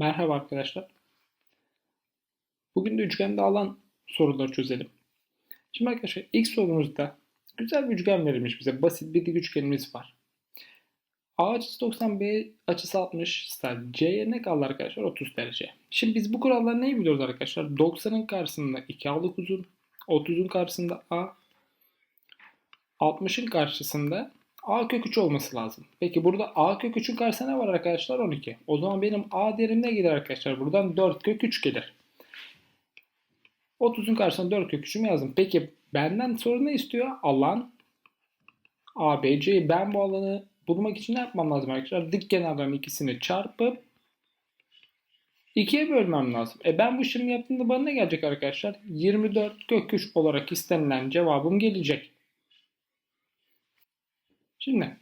Merhaba arkadaşlar. Bugün de üçgende alan soruları çözelim. Şimdi arkadaşlar ilk sorumuzda güzel bir üçgen verilmiş bize. Basit bir dik üçgenimiz var. A açısı 90, B açısı 60 ise C'ye ne kaldı arkadaşlar? 30 derece. Şimdi biz bu kuralları neyi biliyoruz arkadaşlar? 90'ın karşısında 2 A'lık uzun, 30'un karşısında A, 60'ın karşısında A kök 3 olması lazım. Peki burada A kök 3'ün karşısında ne var arkadaşlar? 12. O zaman benim A değerim ne gelir arkadaşlar? Buradan 4 kök 3 gelir. 30'un karşısına 4 kök 3'ümü yazdım. Peki benden soru ne istiyor? Alan ABC. Ben bu alanı bulmak için ne yapmam lazım arkadaşlar? Dik kenarların ikisini çarpıp 2'ye bölmem lazım. E ben bu işlemi yaptığımda bana ne gelecek arkadaşlar? 24 kök 3 olarak istenilen cevabım gelecek. Şimdi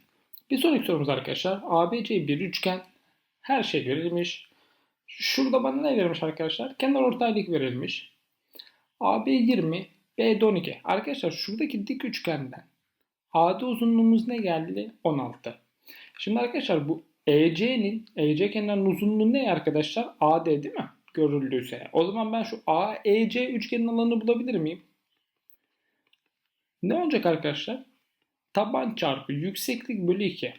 bir sonraki sorumuz arkadaşlar. ABC bir üçgen. Her şey verilmiş. Şurada bana ne verilmiş arkadaşlar? Kenar ortaylık verilmiş. AB 20, BD 12. Arkadaşlar şuradaki dik üçgenden AD uzunluğumuz ne geldi? 16. Şimdi arkadaşlar bu EC'nin, EC kenarının uzunluğu ne arkadaşlar? AD değil mi? Görüldüyse. O zaman ben şu AEC üçgenin alanını bulabilir miyim? Ne olacak arkadaşlar? Taban çarpı yükseklik bölü 2.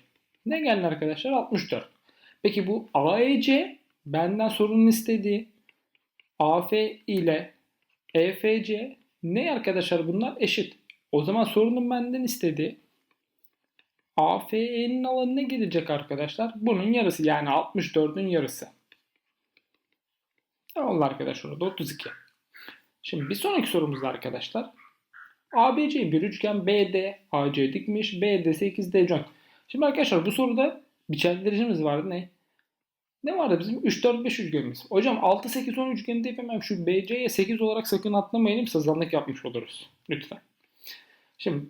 Ne geldi arkadaşlar? 64. Peki bu AEC benden sorunun istediği AF ile EFC ne arkadaşlar bunlar? Eşit. O zaman sorunun benden istediği AFE'nin alanı ne gelecek arkadaşlar? Bunun yarısı yani 64'ün yarısı. Ne oldu arkadaşlar? Orada 32. Şimdi bir sonraki sorumuzda arkadaşlar ABC bir üçgen BD AC dikmiş. BD 8 D can. Şimdi arkadaşlar bu soruda biçendiricimiz vardı ne? Ne vardı bizim? 3 4 5 üçgenimiz. Hocam 6 8 10 üçgeni deyip hemen şu BC'ye 8 olarak sakın atlamayalım. Sazanlık yapmış oluruz. Lütfen. Şimdi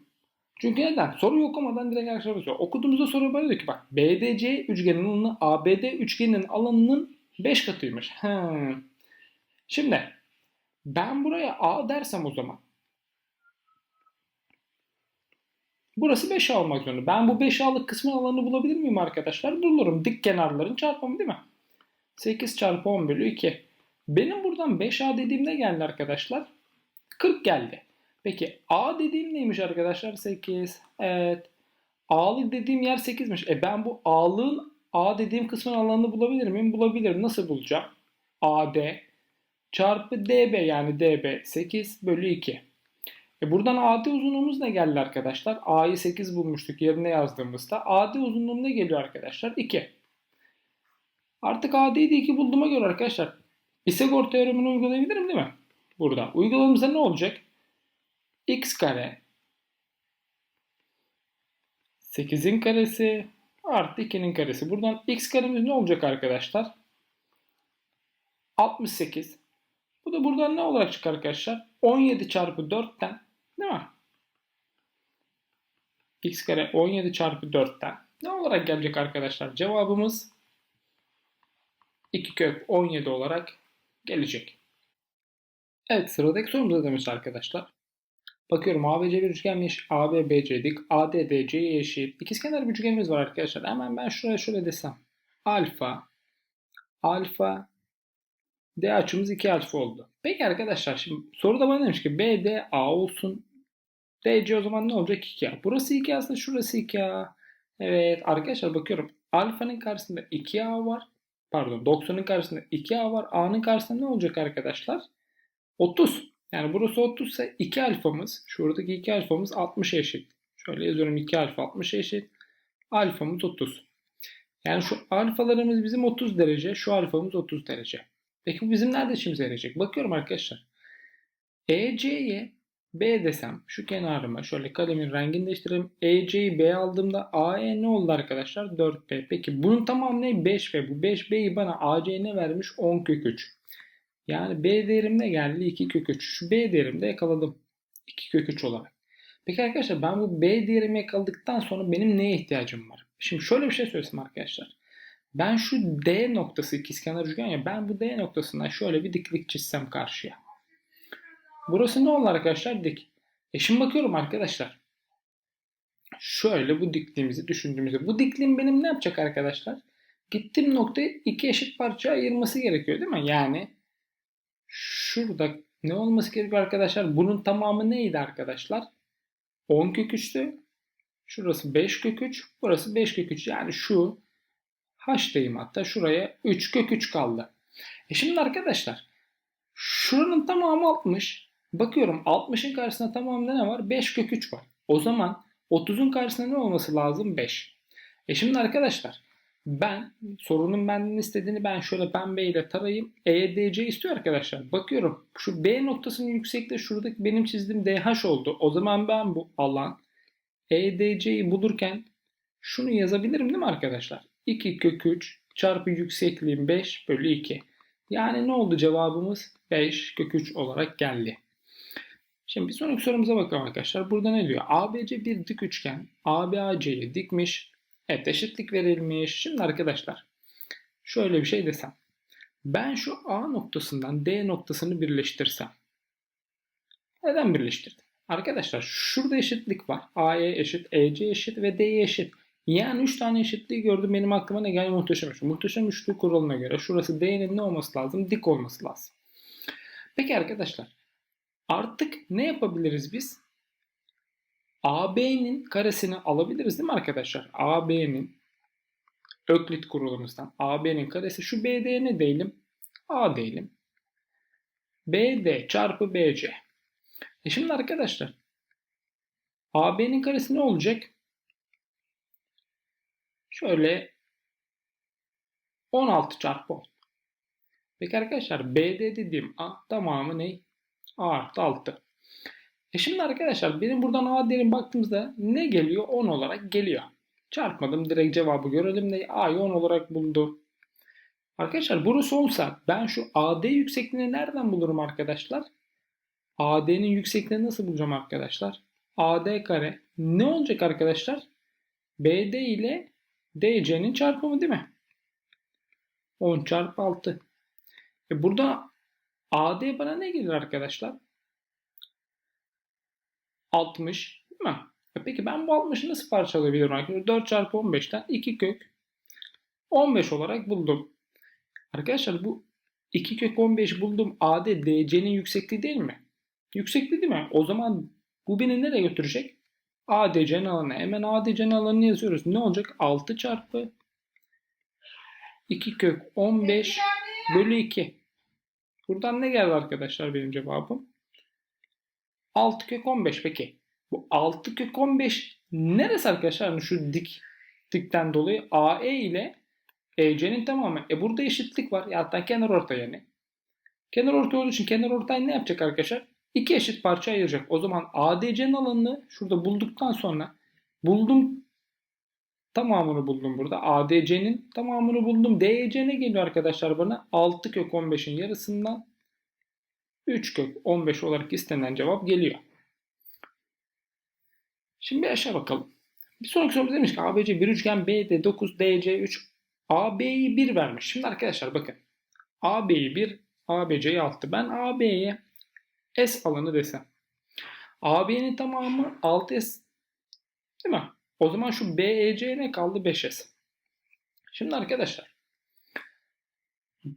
çünkü neden? Soruyu okumadan direkt arkadaşlar soruyor. Okuduğumuzda soru böyle diyor ki bak BDC üçgeninin alanı ABD üçgeninin alanının 5 katıymış. Hmm. Şimdi ben buraya A dersem o zaman Burası 5A olmak zorunda. Ben bu 5A'lık kısmın alanını bulabilir miyim arkadaşlar? Bulurum. Dik kenarların çarpımı değil mi? 8 çarpı 10 bölü 2. Benim buradan 5A dediğim ne geldi arkadaşlar? 40 geldi. Peki A dediğim neymiş arkadaşlar? 8. Evet. A'lık dediğim yer 8'miş. E ben bu A'lığın A dediğim kısmın alanını bulabilir miyim? Bulabilirim. Nasıl bulacağım? AD çarpı DB yani DB 8 bölü 2. E buradan AD uzunluğumuz ne geldi arkadaşlar? A'yı 8 bulmuştuk yerine yazdığımızda. AD uzunluğum ne geliyor arkadaşlar? 2. Artık AD'yi de 2 bulduğuma göre arkadaşlar Pisagor teoremini uygulayabilirim değil mi? Burada. Uygulamamızda ne olacak? x kare 8'in karesi artı 2'nin karesi. Buradan x karemiz ne olacak arkadaşlar? 68. Bu da buradan ne olarak çıkar arkadaşlar? 17 çarpı 4'ten değil mi? x kare 17 çarpı 4'ten ne olarak gelecek arkadaşlar? Cevabımız 2 kök 17 olarak gelecek. Evet sıradaki sorumuzda demiş arkadaşlar. Bakıyorum ABC bir üçgenmiş. AB BC dik. AD DC'ye eşit. İkizkenar bir üçgenimiz var arkadaşlar. Hemen ben şuraya şöyle desem. Alfa alfa D açımız 2 alfa oldu. Peki arkadaşlar şimdi soruda bana demiş ki BD A olsun. DC o zaman ne olacak 2A. Burası 2A aslında şurası 2A. Evet arkadaşlar bakıyorum. Alfanın karşısında 2A var. Pardon 90'ın karşısında 2A var. A'nın karşısında ne olacak arkadaşlar? 30. Yani burası 30 ise 2 alfamız, şuradaki 2 alfamız 60 eşit. Şöyle yazıyorum 2 alfa 60 eşit. Alfamız 30. Yani şu alfalarımız bizim 30 derece, şu alfamız 30 derece. Peki bu bizim nerede işimize yarayacak? Bakıyorum arkadaşlar. EC'ye B desem şu kenarıma şöyle kalemin rengini değiştirelim. EC'yi B aldığımda AE ne oldu arkadaşlar? 4B. Peki bunun tamamı ne? 5B. Bu 5B'yi bana AC ne vermiş? 10 kök 3. Yani B değerim ne geldi? 2 kök 3. Şu B değerimde yakaladım. 2 kök 3 olarak. Peki arkadaşlar ben bu B değerimi yakaladıktan sonra benim neye ihtiyacım var? Şimdi şöyle bir şey söylesem arkadaşlar. Ben şu D noktası ikizkenar üçgen ya ben bu D noktasından şöyle bir diklik çizsem karşıya. Burası ne olur arkadaşlar? Dik. E şimdi bakıyorum arkadaşlar. Şöyle bu dikliğimizi düşündüğümüzde bu dikliğim benim ne yapacak arkadaşlar? gittiğim noktayı iki eşit parçaya ayırması gerekiyor değil mi? Yani şurada ne olması gerekiyor arkadaşlar? Bunun tamamı neydi arkadaşlar? 10 kök 3'tü. Şurası 5 kök 3. Burası 5 kök 3. Yani şu H'dayım hatta. Şuraya 3 kök 3 kaldı. E şimdi arkadaşlar şuranın tamamı 60. Bakıyorum 60'ın karşısında tamamında ne var? 5 kök 3 var. O zaman 30'un karşısında ne olması lazım? 5. E şimdi arkadaşlar ben sorunun benden istediğini ben şöyle pembeyle tarayayım. EDC istiyor arkadaşlar. Bakıyorum şu B noktasının yüksekliği şuradaki benim çizdiğim DH oldu. O zaman ben bu alan EDC'yi bulurken şunu yazabilirim değil mi arkadaşlar? 2 kök 3 çarpı yüksekliğim 5 bölü 2. Yani ne oldu cevabımız? 5 kök 3 olarak geldi. Şimdi bir sonraki sorumuza bakalım arkadaşlar. Burada ne diyor? ABC bir dik üçgen. AB AC'yi dikmiş. Evet eşitlik verilmiş. Şimdi arkadaşlar şöyle bir şey desem. Ben şu A noktasından D noktasını birleştirsem. Neden birleştirdim? Arkadaşlar şurada eşitlik var. A'ya eşit, EC eşit ve D'ye eşit. Yani 3 tane eşitliği gördüm benim aklıma ne geldi muhteşem üçlü. Muhteşem üçlü kuralına göre şurası D'nin ne olması lazım? Dik olması lazım. Peki arkadaşlar artık ne yapabiliriz biz? AB'nin karesini alabiliriz değil mi arkadaşlar? AB'nin Öklit kuralımızdan AB'nin karesi şu BD ne diyelim? A diyelim. BD çarpı BC. E şimdi arkadaşlar AB'nin karesi ne olacak? Şöyle 16 çarpı 10. Peki arkadaşlar BD dediğim A tamamı ne? A artı 6. E şimdi arkadaşlar benim buradan A değerim baktığımızda ne geliyor? 10 olarak geliyor. Çarpmadım direkt cevabı görelim de A'yı 10 olarak buldu. Arkadaşlar burası olsa ben şu AD yüksekliğini nereden bulurum arkadaşlar? AD'nin yüksekliğini nasıl bulacağım arkadaşlar? AD kare ne olacak arkadaşlar? BD ile DC'nin çarpımı değil mi? 10 çarpı 6. E burada AD bana ne gelir arkadaşlar? 60 değil mi? E peki ben bu 60'ı nasıl parçalayabilirim arkadaşlar? 4 çarpı 15'ten 2 kök 15 olarak buldum. Arkadaşlar bu 2 kök 15 buldum. AD DC'nin yüksekliği değil mi? Yüksekliği değil mi? O zaman bu beni nereye götürecek? ADC'nin alanı. Hemen ADC'nin alanını yazıyoruz. Ne olacak? 6 çarpı 2 kök 15 bölü 2. Buradan ne geldi arkadaşlar benim cevabım? 6 kök 15 peki. Bu 6 kök 15 neresi arkadaşlar? Yani şu dik dikten dolayı AE ile EC'nin tamamı. E burada eşitlik var. Ya hatta kenar orta yani. Kenar orta olduğu için kenar ortayı ne yapacak arkadaşlar? İki eşit parça ayıracak. O zaman ADC'nin alanını şurada bulduktan sonra buldum tamamını buldum burada. ADC'nin tamamını buldum. DEC ne geliyor arkadaşlar bana? 6 kök 15'in yarısından 3 kök 15 olarak istenen cevap geliyor. Şimdi aşağı bakalım. Bir sonraki sorumuz demiş ki ABC bir üçgen BD 9 DC 3 AB'yi 1 vermiş. Şimdi arkadaşlar bakın. AB'yi 1 ABC'yi 6. Ben AB'ye S alanı desem. AB'nin tamamı 6S değil mi? O zaman şu BEC ne kaldı? 5S. Şimdi arkadaşlar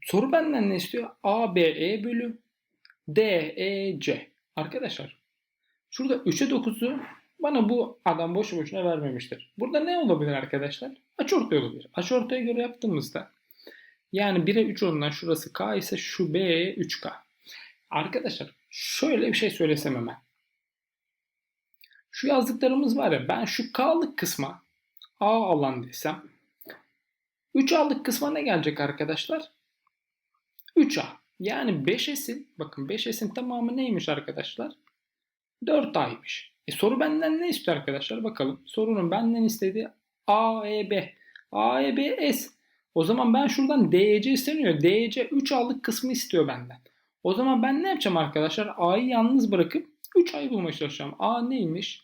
soru benden ne istiyor? ABE bölü DEC. Arkadaşlar şurada 3'e 9'u bana bu adam boşu boşuna vermemiştir. Burada ne olabilir arkadaşlar? Açıortay olabilir. Açıortaya göre yaptığımızda yani 1'e 3 oranından şurası K ise şu B'ye 3K. Arkadaşlar şöyle bir şey söylesem hemen. Şu yazdıklarımız var ya ben şu K'lık kısma A alan desem 3A'lık kısma ne gelecek arkadaşlar? 3A. Yani 5S'in bakın 5S'in tamamı neymiş arkadaşlar? 4A'ymış. E soru benden ne istiyor arkadaşlar? Bakalım. Sorunun benden istediği AEB. AEB S. O zaman ben şuradan DEC isteniyor. DEC 3A'lık kısmı istiyor benden. O zaman ben ne yapacağım arkadaşlar? A'yı yalnız bırakıp 3 A'yı bulmaya çalışacağım. A neymiş?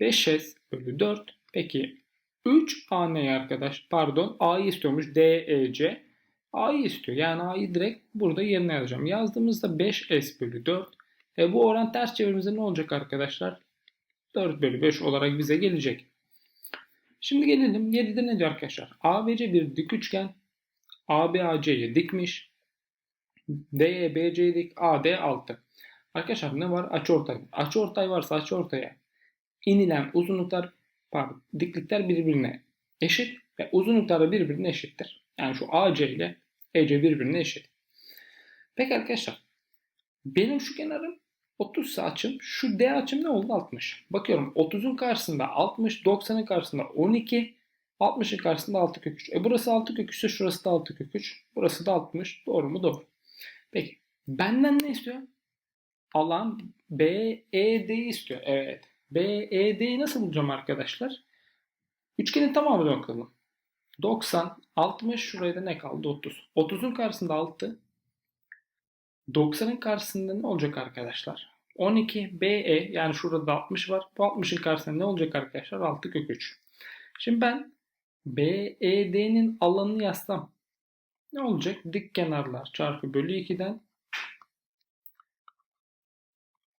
5S bölü 4. Peki 3 A ne arkadaş? Pardon A'yı istiyormuş. DEC. A'yı istiyor. Yani A'yı direkt burada yerine yazacağım. Yazdığımızda 5S bölü 4. E bu oran ters çevirimizde ne olacak arkadaşlar? 4 bölü 5 olarak bize gelecek. Şimdi gelelim 7'de ne diyor arkadaşlar? ABC bir dik üçgen. AB AC'yi dikmiş. DE BC'yi dik. AD 6. Arkadaşlar ne var? Açıortay. Açıortay varsa açıortaya inilen uzunluklar pardon, diklikler birbirine eşit ve uzunluklar da birbirine eşittir. Yani şu AC ile EC birbirine eşit. Peki arkadaşlar benim şu kenarım 30 ise açım şu D açım ne oldu 60. Bakıyorum 30'un karşısında 60, 90'ın karşısında 12, 60'ın karşısında 6 kök 3. E burası 6 kök 3 ise şurası da 6 kök 3. Burası da 60. Doğru mu? Doğru. Peki benden ne istiyor? Alan BED'yi istiyor. Evet. BED'yi nasıl bulacağım arkadaşlar? Üçgenin tamamına bakalım. 90, 60 şuraya da ne kaldı? 30. 30'un karşısında 6. 90'ın karşısında ne olacak arkadaşlar? 12 BE yani şurada da 60 var. Bu 60'ın karşısında ne olacak arkadaşlar? 6 kök 3. Şimdi ben BED'nin alanını yazsam ne olacak? Dik kenarlar çarpı bölü 2'den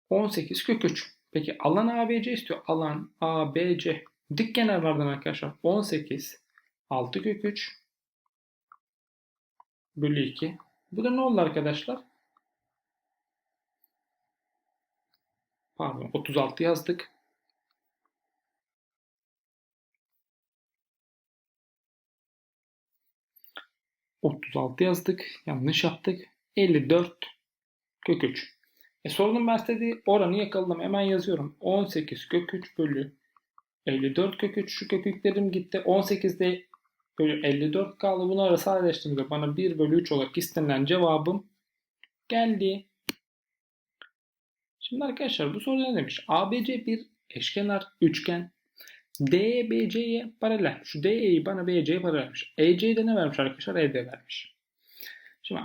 18 kök 3. Peki alan ABC istiyor. Alan ABC. Dik kenarlardan arkadaşlar 18 6 kök 3 bölü 2. Bu da ne oldu arkadaşlar? Pardon 36 yazdık. ...36 yazdık. Yanlış yaptık. 54 kök 3. E sorunun ben oranı yakaladım. Hemen yazıyorum. 18 kök 3 bölü 54 kök 3. Şu köküklerim gitti. 18'de bölü 54 kaldı. Bunları sadeleştirdiğimde bana 1 bölü 3 olarak istenilen cevabım geldi. Şimdi arkadaşlar bu soruda ne demiş? ABC bir eşkenar üçgen. DBC'ye paralel. Şu DE'yi bana BC'ye paralelmiş. EC'de ne vermiş arkadaşlar? ED vermiş. Şimdi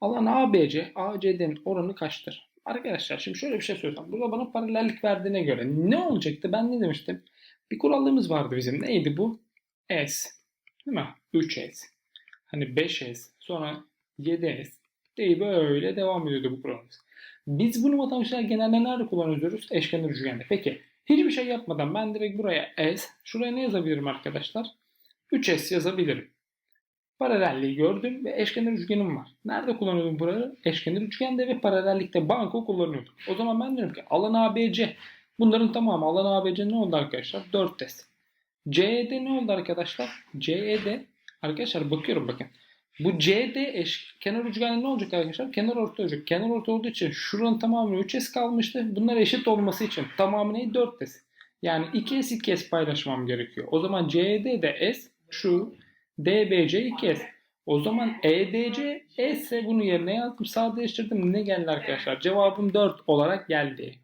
alan ABC, ACD'nin oranı kaçtır? Arkadaşlar şimdi şöyle bir şey söyleyeceğim. Burada bana paralellik verdiğine göre ne olacaktı? Ben ne demiştim? Bir kuralımız vardı bizim. Neydi bu? S. Değil mi? 3S. Hani 5S. Sonra 7S. Değil böyle devam ediyordu bu kuralımız. Biz bunu matematikler genelde nerede kullanıyoruz? Eşkenar üçgende. Peki hiçbir şey yapmadan ben direkt buraya S, şuraya ne yazabilirim arkadaşlar? 3S yazabilirim. Paralelliği gördüm ve eşkenar üçgenim var. Nerede kullanıyordum burayı? Eşkenar üçgende ve paralellikte banko kullanıyordum. O zaman ben diyorum ki alan ABC. Bunların tamamı alan ABC ne oldu arkadaşlar? 4S. CED ne oldu arkadaşlar? CED arkadaşlar bakıyorum bakın. Bu CD eş kenar üçgende ne olacak arkadaşlar? Kenar orta olacak. Kenar orta olduğu için şuranın tamamı 3S kalmıştı. Bunlar eşit olması için tamamı ne? 4S. Yani 2S 2S paylaşmam gerekiyor. O zaman CD de S şu DBC 2S. O zaman EDC S ise bunu yerine yazdım. Sadeleştirdim. Ne geldi arkadaşlar? Cevabım 4 olarak geldi.